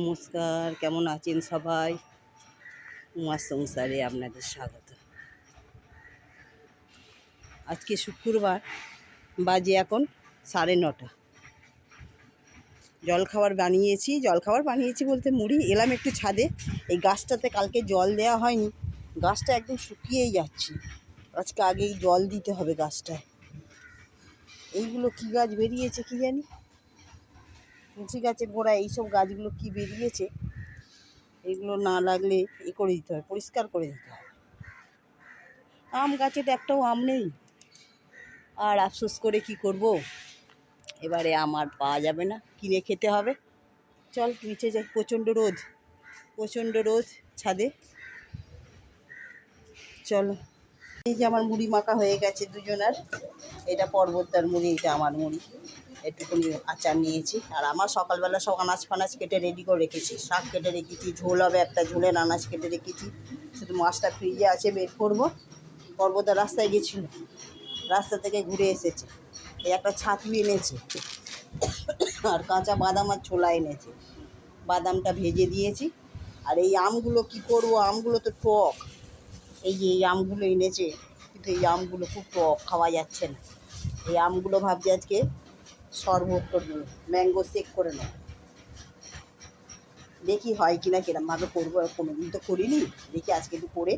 নমস্কার, কেমন আছেন সবাই? উমার সংসারে আপনাদের স্বাগত। আজকে শুক্রবার, বাজে এখন সাড়ে নটা। জলখাবার বানিয়েছি জলখাবার বানিয়েছি বলতে মুড়ি এলাম একটু ছাদে। এই গাছটাতে কালকে জল দেওয়া হয়নি, গাছটা একদম শুকিয়েই যাচ্ছে। আজকে আগেই জল দিতে হবে গাছটায়। এইগুলো কী গাছ বেরিয়েছে কি জানি? তুলসী গাছের গোড়ায় এইসব গাছগুলো কি বেরিয়েছে, এগুলো না লাগলে এ করে দিতে হয়, পরিষ্কার করে দিতে হয়। আম গাছে তো একটাও আম নেই। আর আফসোস করে কি করব? এবারে আম আর পাওয়া যাবে না, কিনে খেতে হবে। চল, নিচে যাই, প্রচণ্ড রোদ প্রচণ্ড রোদ ছাদে। চলো। এই যে আমার মুড়ি মাখা হয়ে গেছে দুজনার, এটা পর্বতদার মুড়ি, এটা আমার মুড়ি। একটুখানি আচার নিয়েছি। আর আমার সকালবেলা সব আনাজ ফানাজ কেটে রেডি করে রেখেছি। শাক কেটে রেখেছি, ঝোল হবে একটা, ঝোলের আনাজ কেটে রেখেছি। শুধু মাছটা ফ্রিজে আছে, বের করব। পর্বতা রাস্তায় গেছিল, রাস্তা থেকে ঘুরে এসেছে। এই একটা ছাতু এনেছে, আর কাঁচা বাদাম আর ছোলা এনেছে। বাদামটা ভেজে দিয়েছি। আর এই আমগুলো কি করব? আমগুলো তো টক। এই যে এই আমগুলো এনেছে, কিন্তু এই আমগুলো খুব টক, খাওয়া যাচ্ছে না। এই আমগুলো ভাবছি আজকে শরবত ম্যাঙ্গো শেক করে নেব দেখি হয় কি না কিরমভাবে করব কোনো দিন তো করিনি। দেখি আজকে একটু করে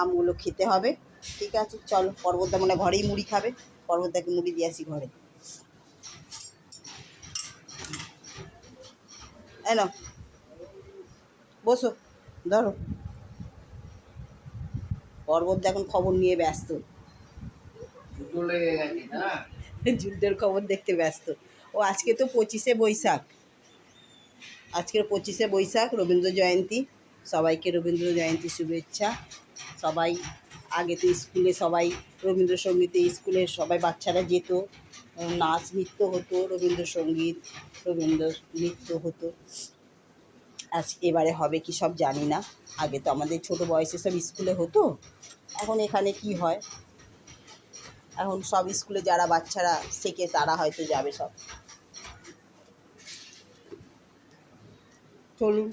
আমগুলো খেতে হবে। ঠিক আছে, চলো, পর্বতদা মানে ঘরেই মুড়ি খাবে। পর্বতদাকে মুড়ি দিয়ে আসি ঘরে। এই নাও, বসো, ধরো। পর্বতদা এখন খবর নিয়ে ব্যস্ত। যুদ্ধের খবর দেখতে ব্যস্ত। ও আজকে তো পঁচিশে বৈশাখ। আজকের পঁচিশে বৈশাখ, রবীন্দ্র জয়ন্তী। সবাইকে রবীন্দ্র জয়ন্তী শুভেচ্ছা। সবাই আগে তো স্কুলে সবাই রবীন্দ্রসঙ্গীতে স্কুলে সবাই বাচ্চারা যেত। নাচ, নৃত্য হতো, রবীন্দ্রসঙ্গীত, রবীন্দ্র নৃত্য হতো। আজ এবারে হবে কি সব জানি না। আগে তো আমাদের ছোট বয়সে সব স্কুলে হতো। এখন এখানে কি হয়? এখন সব স্কুলে যারা বাচ্চারা শেখে, তারা হয়তো যাবে সব। চলুন,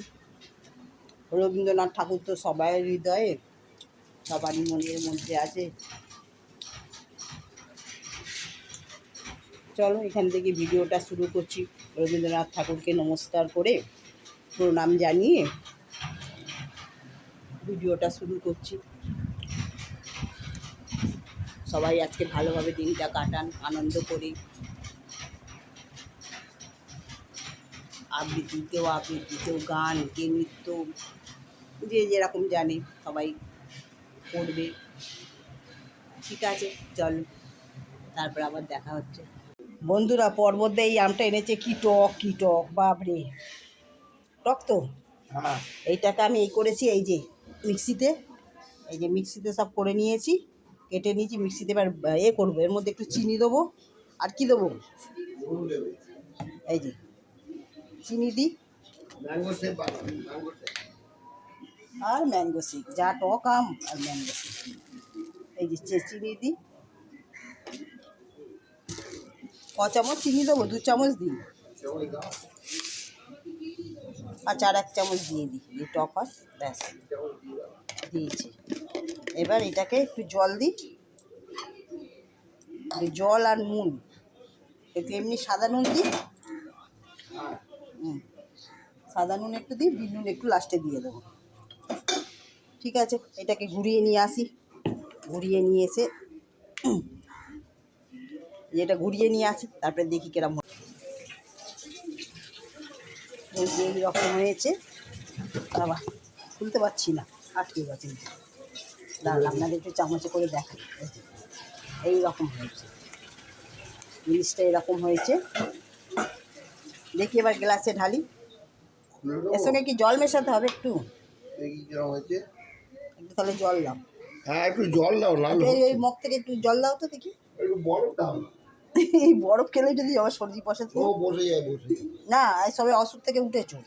রবীন্দ্রনাথ ঠাকুর তো সবাই হৃদয়ে, সবারই মনের মধ্যে আছে। চলো, এখান থেকে ভিডিওটা শুরু করছি। রবীন্দ্রনাথ ঠাকুরকে নমস্কার করে প্রণাম জানিয়ে ভিডিওটা শুরু করছি। সবাই আজকে ভালোভাবে দিনটা কাটান আনন্দ করি। আবৃত্তিতেও আবৃত্তিতেও গান কে নৃত্য যে যেরকম জানে সবাই করবে। ঠিক আছে চল তারপর আবার দেখা হচ্ছে। বন্ধুরা পর্বত এই আমটা এনেছে কি টক কি টক বাপরে। টক তো? হ্যাঁ। এইটাকে আমি এই করেছি এই যে মিক্সিতে এই যে মিক্সিতে সব করে নিয়েছি। কেটে নিয়েছি, মিক্সিতে এবার এ করব। এর মধ্যে একটু চিনি দেবো। আর কি দেবো? এই যে, চিনি দিই। আর ম্যাঙ্গো শিক যা টক আম আর ম্যাঙ্গো শিক এই যে চিনি দিই। ক চামচ চিনি দেবো? দু চামচ দিই। আর চার এক চামচ দিয়ে দিই। টক হয় ব্যাস। দিয়েছি। এবার এটাকে একটু জল দিই। জল আর নুন, একটু এমনি সাদা নুন দিই। সাদা নুন একটু দিই বিট নুন একটু লাস্টে দিয়ে দেবো। ঠিক আছে, এটাকে ঘুরিয়ে নিয়ে আসি। ঘুরিয়ে নিয়ে এসে, এটা ঘুরিয়ে নিয়ে আসি, তারপরে দেখি কিরম এইরকম হয়েছে, বাবা, খুলতে পারছি না, আটকে গেছে। দাঁড়ান আপনাদের একটু চামচে করে দেখাই। এই রকম হয়েছে। জিনিসটা এরকম হয়েছে। দেখি এবার গ্লাসে ঢালি। এর সঙ্গে কি জল মেশাতে হবে একটু? দেখি একটু তাহলে জল দাও। হ্যাঁ একটু জল দাও লাল এই। মগ থেকে একটু জল দাও তো দেখি। একটু বরফ দাও। এই বরফ খেলে যদি আমার সর্দি বসে তো বসে যায় বসে না সবে অসুখ থেকে উঠেছো।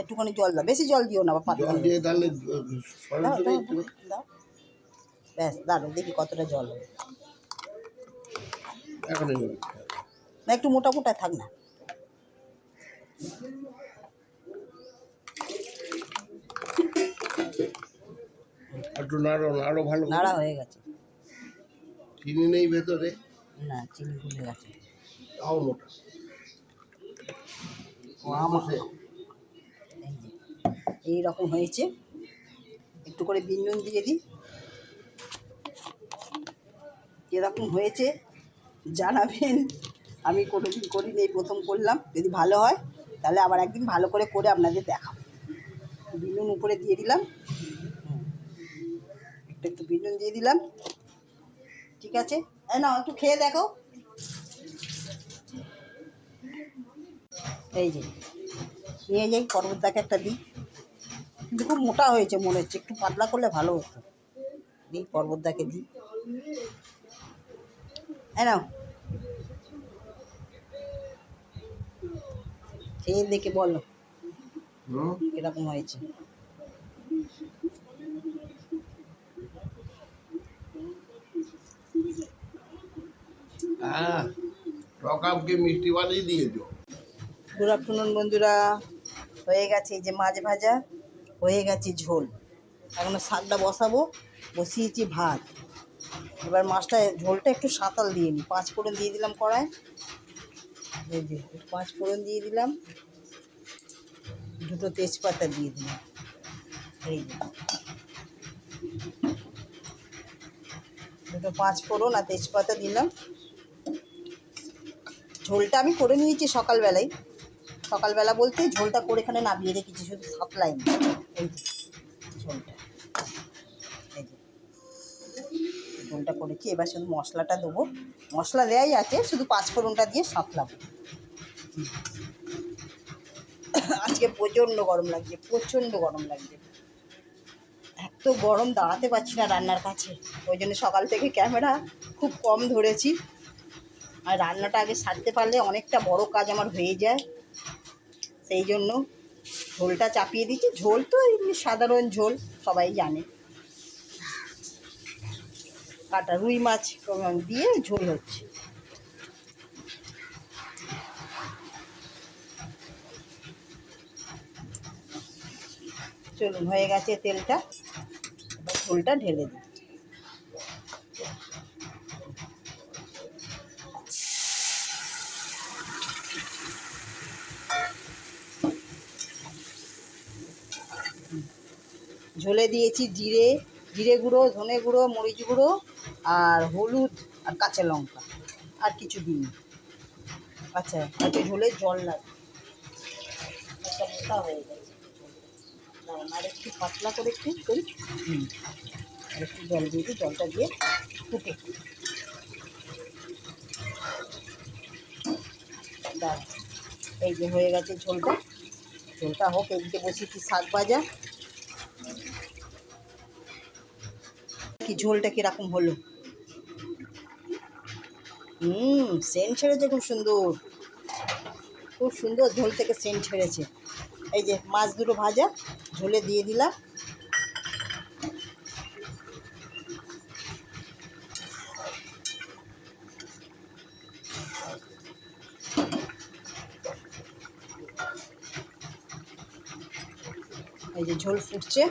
একটুখানি জল দাও বেশি জল দিও না বা জল দিয়ে তাহলে দাও ব্যাস দাঁড়ো দেখি কতটা জল হবে। না একটু মোটা মোটায় থাক না। একটু নাড়ো নাড়ো ভালো নাড়া হয়ে গেছে। চিনি নেই ভেতরে। না চিনি ভুলে গেছে। তাও মোটা। ও আমার এই রকম হয়েছে। একটু করে বিন্দন দিয়ে দিই। এরকম হয়েছে। জানাবেন। আমি কোনোদিন করিনি, এই প্রথম করলাম। যদি ভালো হয়, তাহলে আবার একদিন ভালো করে করে আপনাদের দেখাবো। বিনুন উপরে দিয়ে দিলাম। একটু একটু বিনুন দিয়ে দিলাম। ঠিক আছে? না একটু খেয়ে দেখো। এই যে, নিয়ে যাই পর্বতদাকে একটা দিই। কিন্তু খুব মোটা হয়েছে মনে হচ্ছে। একটু পাতলা করলে ভালো হতো। দিই পর্বতদাকে দিই। এই নাও। খেয়ে দেখে বলো। হুম? কীরকম হয়েছে? হ্যাঁ রকাবকে মিষ্টি বানিয়ে দিয়েছ। গুড আফটারনুন বন্ধুরা। হয়ে গেছে এই যে মাছ ভাজা। হয়ে গেছে ঝোল। এখন শাকটা বসাবো, বসিয়েছি ভাত। এবার মাছটা ঝোলটা একটু সাঁতাল দিয়ে নিই। পাঁচ ফোড়ন দিয়ে দিলাম কড়ায় পাঁচ ফোড়ন দিয়ে দিলাম। দুটো তেজপাতা দিয়ে দিলাম। এই দুটো পাঁচ ফোড়ন আর তেজপাতা দিলাম। ঝোলটা আমি করে নিয়েছি সকালবেলায়। সকালবেলা বলতে ঝোলটা করে এখানে নামিয়ে রেখেছি, শুধু সাপ্লাই ঝোলটা। ঝোলটা করেছি। এবার শুধু মশলাটা দেবো। মশলা দেওয়াই আছে, শুধু পাঁচফোড়নটা দিয়ে সাঁতলাম আজকে প্রচণ্ড গরম লাগছে, প্রচণ্ড গরম লাগছে। এত গরম, দাঁড়াতে পারছি না রান্নার কাছে। ওই জন্য সকাল থেকে ক্যামেরা খুব কম ধরেছি। আর রান্নাটা আগে সারতে পারলে অনেকটা বড় কাজ আমার হয়ে যায়। সেই জন্য ঝোলটা চাপিয়ে দিচ্ছি। ঝোল তো এমনি সাধারণ ঝোল, সবাই জানে। কাটা রুই মাছ দিয়ে ঝোল হচ্ছে। চলুন, হয়ে গেছে তেলটা। ঝোলটা ঢেলে দিই। ঝোলে দিয়েছি জিরে জিরে গুঁড়ো, ধনে গুঁড়ো, মরিচ গুঁড়ো, আর হলুদ আর কাঁচা লঙ্কা, আর কিছু দিইনি। আচ্ছা হয়তো ঝোলে জল লাগে একটা মোটা হয়ে একটু পাতলা করে একটু করি। আর একটু জল দিয়ে জলটা দিয়ে ফুটে। এই যে হয়ে গেছে ঝোলটা। ঝোলটা হোক, এদিকে বসিয়েছি শাক ভাজা। কি ঝোলটা কীরকম হলো? হুম, সেন্ট ছেড়েছে খুব সুন্দর। খুব সুন্দর ঝোল থেকে সেন্ট ছেড়েছে। এই যে মাছ দুটো ভাজা, ঝোলে দিয়ে দিলাম। এই যে ঝোল ফুটছে।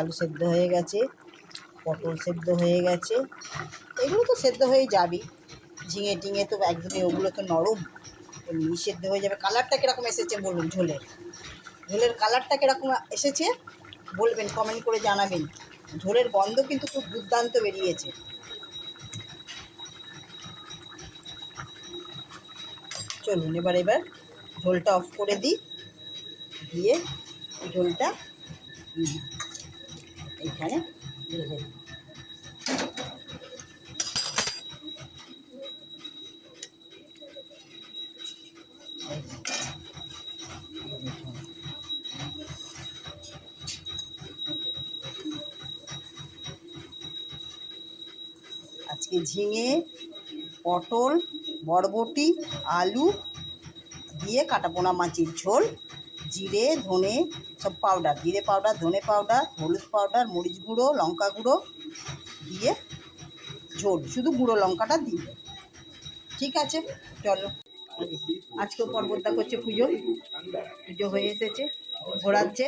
আলু সেদ্ধ হয়ে গেছে, পটল সেদ্ধ হয়ে গেছে। এগুলো তো সেদ্ধ হয়ে যাবে। ঝিঙে টিঙে তো একদমই ওগুলো তো নরম। এমনি সেদ্ধ হয়ে যাবে। কালারটা কীরকম এসেছে বলুন ঝোলের? ঝোলের কালারটা কীরকম এসেছে? বলবেন কমেন্ট করে জানাবেন। ঝোলের গন্ধ কিন্তু খুব দুর্দান্ত বেরিয়েছে। চলুন এবার এবার ঝোলটা অফ করে দিই। দিয়ে ঝোলটা ঝোল। আজকে ঝিঙে পটল বরবটি আলু দিয়ে কাটাপোনা মাছের ঝোল জিরে, ধনে সব পাউডার জিরে পাউডার ধনে পাউডার হলুদ পাউডার মরিচ গুঁড়ো, লঙ্কা গুঁড়ো দিয়ে ঝোল, শুধু গুঁড়ো লঙ্কাটা দিই ঠিক আছে, চলো। আজকেও পর্বতটা করছে পুজো। পুজো হয়ে এসেছে, ঘোরাচ্ছে।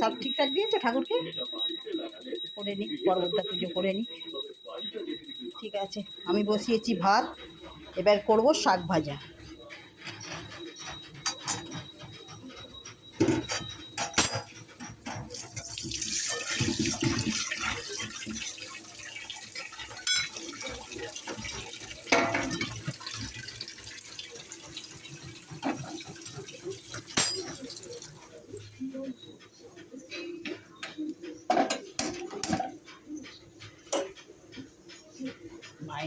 সব ঠিকঠাক দিয়েছে ঠাকুরকে? করে নিক, পর্বতটা পুজো করে নিক। ঠিক আছে, আমি বসিয়েছি ভাত, এবার করব শাক ভাজা।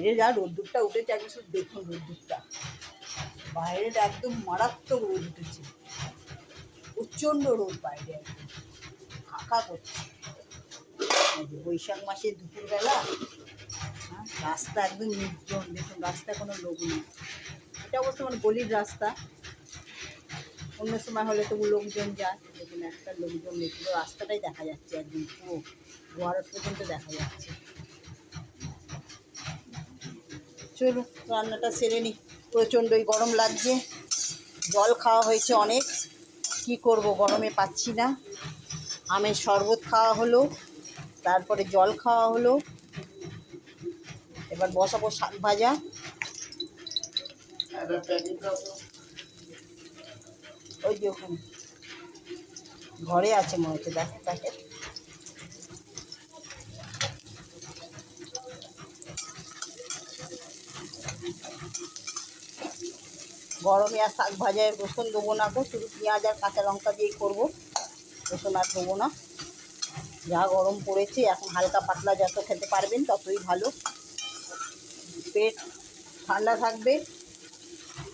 বাইরে যা রোদ্দুরটা উঠেছে একবার শুধু দেখুন রোদ্দুরটা। বাইরের একদম মারাত্মক রোদ উঠেছে। প্রচণ্ড রোদ বাইরে একদম। ফাঁকা করছে। বৈশাখ মাসে দুপুরবেলা হ্যাঁ, রাস্তা একদম নির্জন। দেখুন রাস্তা কোনো লোক নেই। এটা অবশ্য মানে গলির রাস্তা। অন্য সময় হলে তবু লোকজন যায়। দেখুন একটা লোকজন নেই। রাস্তাটাই দেখা যাচ্ছে একদম। পুরো গোয়ার পর্যন্ত দেখা যাচ্ছে। চলো রান্নাটা সেরে নিই প্রচণ্ডই গরম লাগছে। জল খাওয়া হয়েছে অনেক। কি করব গরমে পাচ্ছি না। আমের শরবত খাওয়া হলো। তারপরে জল খাওয়া হলো। এবার বসাবো শাক ভাজা। ওই যে ঘরে আছে মনে হচ্ছে, দেখ গরমে আর শাক ভাজায় রসুন দেবো না গো, শুধু পেঁয়াজ আর কাঁচা লঙ্কা দিয়েই করব। রসুন আর দেবো না। যা গরম পড়েছে, এখন হালকা পাতলা যত খেতে পারবেন ততই ভালো। পেট ঠান্ডা থাকবে,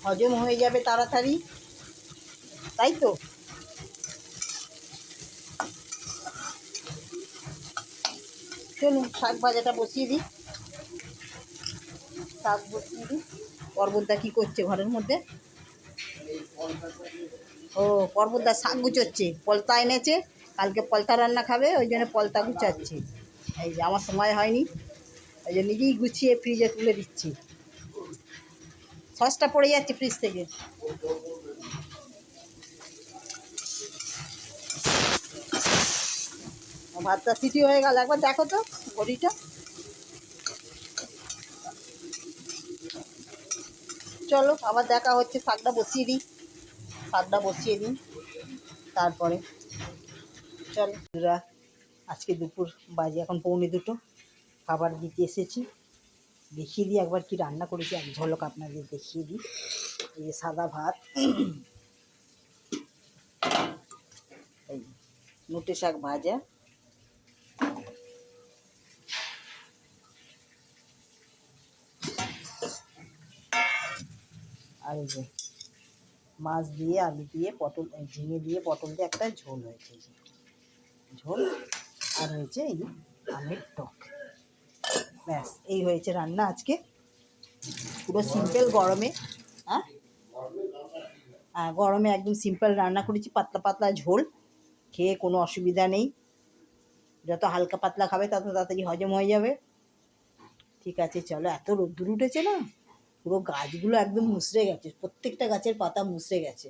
হজম হয়ে যাবে তাড়াতাড়ি। তাই তো? চলুন, শাক ভাজাটা বসিয়ে দিই। শাক বসিয়ে দিই। পর্বতদা কী করছে ঘরের মধ্যে? ও, পর্বতদা শাক গুছোচ্ছে। পলতা এনেছে, কালকে পলতা রান্না খাবে, ওই জন্য পলতা গুছাচ্ছে। এই যে, আমার সময় হয়নি। ওই জন্য নিজেই গুছিয়ে ফ্রিজে তুলে দিচ্ছি। সসটা পড়ে যাচ্ছে ফ্রিজ থেকে। ভাতটা সিটি হয়ে গেল। একবার দেখো তো ঘড়িটা চলো, আবার দেখা হচ্ছে, শাকটা বসিয়ে দিই। শাকটা বসিয়ে দিই, তারপরে চলো। আজকে দুপুর বাজে, এখন পৌনে দুটো। খাবার দিতে এসেছি। দেখিয়ে দিই একবার কি রান্না করেছি, এক ঝলক আপনাদের দেখিয়ে দিই। এই সাদা ভাত। এই, নোটে শাক ভাজা। আর এই যে মাছ দিয়ে, আলু দিয়ে, পটল ঝিঙে দিয়ে পটল দিয়ে একটা ঝোল হয়েছে ঝোল আর হয়েছে এই আমের টক। ব্যাস, এই হয়েছে রান্না আজকে। পুরো সিম্পল গরমে হ্যাঁ? হ্যাঁ গরমে একদম সিম্পল রান্না করেছি, পাতলা পাতলা ঝোল। খেয়ে কোনো অসুবিধা নেই। যত হালকা পাতলা খাবে, তত তাড়াতাড়ি হজম হয়ে যাবে। ঠিক আছে, চলো, এত রোদ্দুর উঠেছে না? পুরো গাছগুলো একদম মুসড়ে গেছে প্রত্যেকটা গাছের পাতা মুসড়ে গেছে।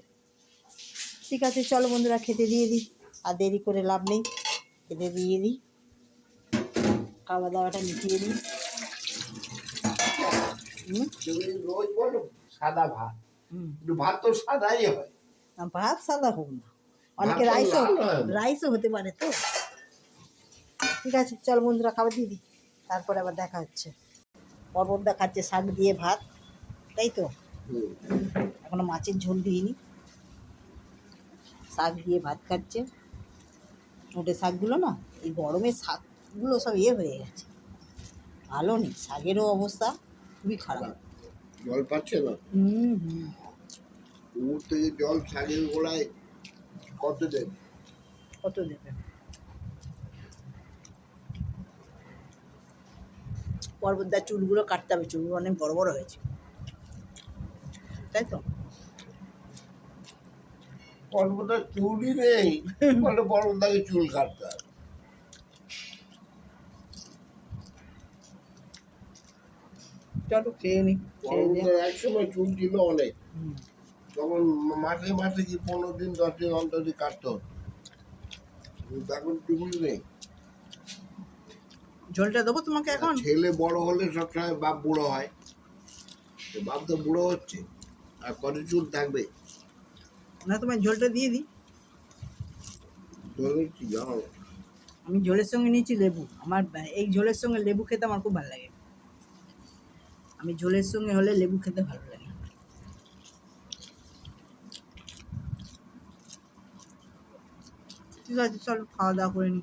ঠিক আছে চলো বন্ধুরা খেতে দিয়ে দিই আর দেরি করে লাভ নেই। খেতে দিয়ে দিই খাওয়া দাওয়াটা মিটিয়ে দিই। সাদা ভাত। হুম। ভাত তো সাদাই হয়। ভাত সাদা হোক না। অনেকে রাইসও রাইসও হতে পারে তো। ঠিক আছে চল বন্ধুরা খাবার দিয়ে দিই। তারপরে আবার দেখা হচ্ছে। পর্বত দেখাচ্ছে শাক দিয়ে ভাত। তাই তো? এখনও মাছের ঝোল দিইনি। শাক দিয়ে ভাত খাচ্ছে। ওটে শাকগুলো না এই গরমে শাকগুলো সব ইয়ে হয়ে গেছে। ভালো নেই শাকেরও অবস্থা খুবই খারাপ। জল পাচ্ছে না। হুম হুম। পুকুর থেকে জল ছাগের গোড়ায় কত দেবে? কত দেবে? পর্বতদার চুলগুলো কাটতে হবে চুলগুলো অনেক বড় বড় হয়েছে। তাই তো? পর্বতার চুলই নেই বলে পর্বতাকে চুল কাটতে চলো খেয়ে নি খেয়ে দিয়ে পর্বতার একসময় চুল ছিল অনেক। তখন মাসে মাসে কি পনেরো দিন দশ দিন অন্তর কাটতো এখন নেই। ঝোলটা দেবো তোমাকে এখন? ছেলে বড় হলে সবসময় বাপ বুড়ো হয়। বাপ তো বুড়ো হচ্ছে। আর কত চুল থাকবে? না তোমার ঝোলটা দিয়ে দিই। ধরে কি জানো আমি ঝোলের সঙ্গে নিয়েছি লেবু। আমার এই ঝোলের সঙ্গে লেবু খেতে আমার খুব ভালো লাগে। আমি ঝোলের সঙ্গে হলে লেবু খেতে ভালো লাগে। ঠিক আছে চলো খাওয়া দাওয়া করে নি।